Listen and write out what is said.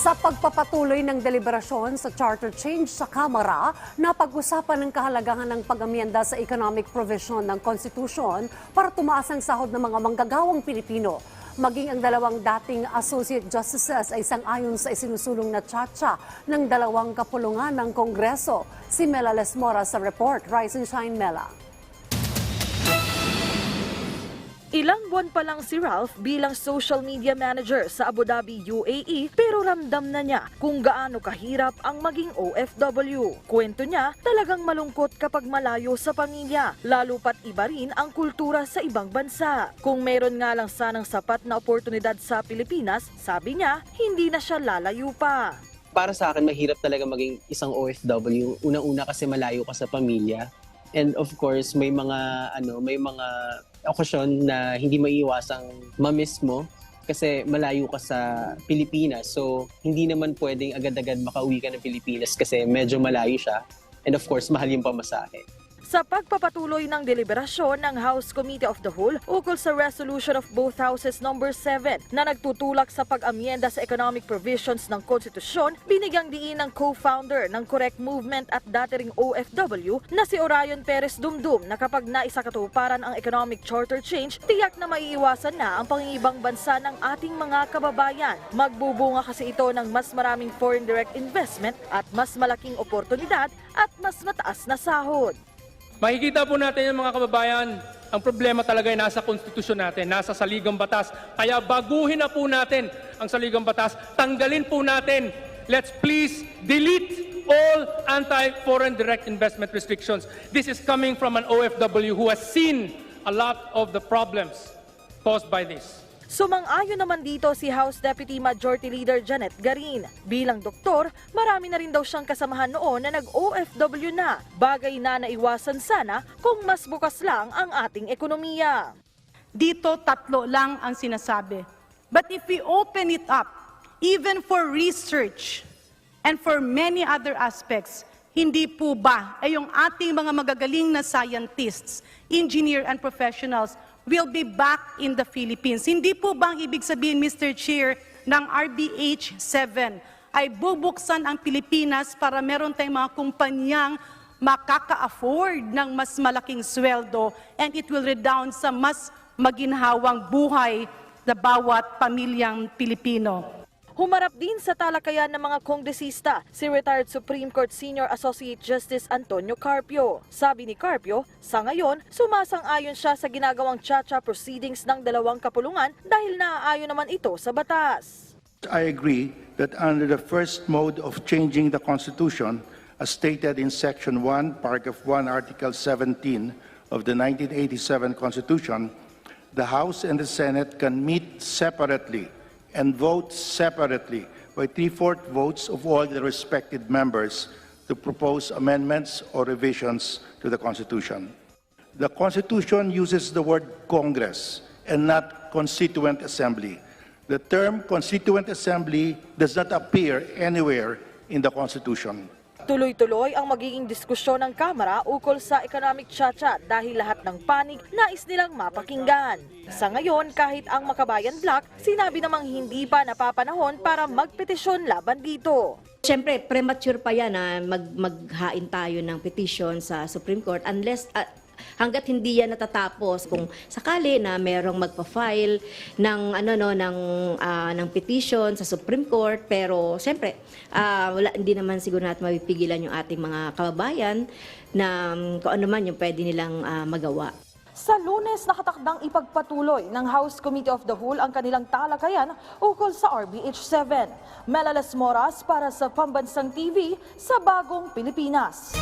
Sa pagpapatuloy ng deliberasyon sa charter change sa Kamara, napag-usapan ng kahalagahan ng pag-amyenda sa economic provision ng Konstitusyon para tumaas ang sahod ng mga manggagawang Pilipino. Maging ang dalawang dating associate justices ay sang-ayon sa isinusulong na tsatsya ng dalawang kapulungan ng Kongreso. Si Mela Lesmora sa report. Rise and Shine, Mela. Ilang buwan pa lang si Ralph bilang social media manager sa Abu Dhabi, UAE pero ramdam na niya kung gaano kahirap ang maging OFW. Kwento niya, talagang malungkot kapag malayo sa pamilya, lalo pat iba rin ang kultura sa ibang bansa. Kung meron nga lang sanang sapat na oportunidad sa Pilipinas, sabi niya, hindi na siya lalayo pa. para sa akin, mahirap talaga maging isang OFW. Unang-una kasi malayo ka sa pamilya. And of course, may mga ano, may mga okasyon na hindi maiiwasang mamiss mo kasi malayo ka sa Pilipinas. So, hindi naman pwedeng agad-agad makauwi ka ng Pilipinas kasi medyo malayo siya. And of course, mahal yung pamasahe. Sa pagpapatuloy ng deliberasyon ng House Committee of the Whole ukol sa resolution of both houses number 7 na nagtutulak sa pag-amyenda sa economic provisions ng konstitusyon, binigyang diin ng co-founder ng Correct Movement at dating OFW na si Orion Perez Dumdum na kapag naisakatuparan ang economic charter change, tiyak na maiiwasan na ang pangingibang bansa ng ating mga kababayan. Magbubunga kasi ito ng mas maraming foreign direct investment at mas malaking oportunidad at mas mataas na sahod. Makikita po natin yung mga kababayan, ang problema talaga ay nasa konstitusyon natin, nasa saligang batas. Kaya baguhin na po natin ang saligang batas, tanggalin po natin. Let's please delete all anti-foreign direct investment restrictions. This is coming from an OFW who has seen a lot of the problems caused by this. Sumang-ayon naman dito si House Deputy Majority Leader Janet Garin. Bilang doktor, marami na rin daw siyang kasamahan noon na nag-OFW na. Bagay na naiwasan sana kung mas bukas lang ang ating ekonomiya. Dito tatlo lang ang sinasabi. But if we open it up, even for research and for many other aspects, hindi po ba ay yung ating mga magagaling na scientists, engineer and professionals will be back in the Philippines? Hindi po ba ang ibig sabihin, Mr. Chair, ng RBH 7 ay bubuksan ang Pilipinas para meron tayong mga kumpanyang makaka-afford ng mas malaking sweldo and it will redound sa mas maginhawang buhay na bawat pamilyang Pilipino. Humarap din sa talakayan ng mga kongresista si retired Supreme Court Senior Associate Justice Antonio Carpio. Sabi ni Carpio, sa ngayon, sumasang-ayon siya sa ginagawang chacha proceedings ng dalawang kapulungan dahil naaayon naman ito sa batas. I agree that under the first mode of changing the Constitution, as stated in Section 1, Paragraph 1, Article 17 of the 1987 Constitution, the House and the Senate can meet separately and vote separately by three-fourth votes of all the respected members to propose amendments or revisions to the Constitution. The Constitution uses the word Congress and not Constituent Assembly. The term Constituent Assembly does not appear anywhere in the Constitution. Tuloy-tuloy ang magiging diskusyon ng Kamara ukol sa economic chacha dahil lahat ng panig nais nilang mapakinggan. Sa ngayon, kahit ang Makabayan Block, sinabi namang hindi pa napapanahon para magpetisyon laban dito. Siyempre, premature pa yan na mag, maghain tayo ng petition sa Supreme Court unless ah, hangga't hindi yan natatapos kung sakali na merong magpa-file ng ano no ng ah, ng petition sa Supreme Court pero siyempre ah, wala hindi naman siguro natin mapipigilan yung ating mga kababayan na um, kung ano man yung pwede nilang ah, magawa. Sa lunes, nakatakdang ipagpatuloy ng House Committee of the Whole ang kanilang talakayan ukol sa RBH 7. Melalas Moras para sa Pambansang TV sa Bagong Pilipinas.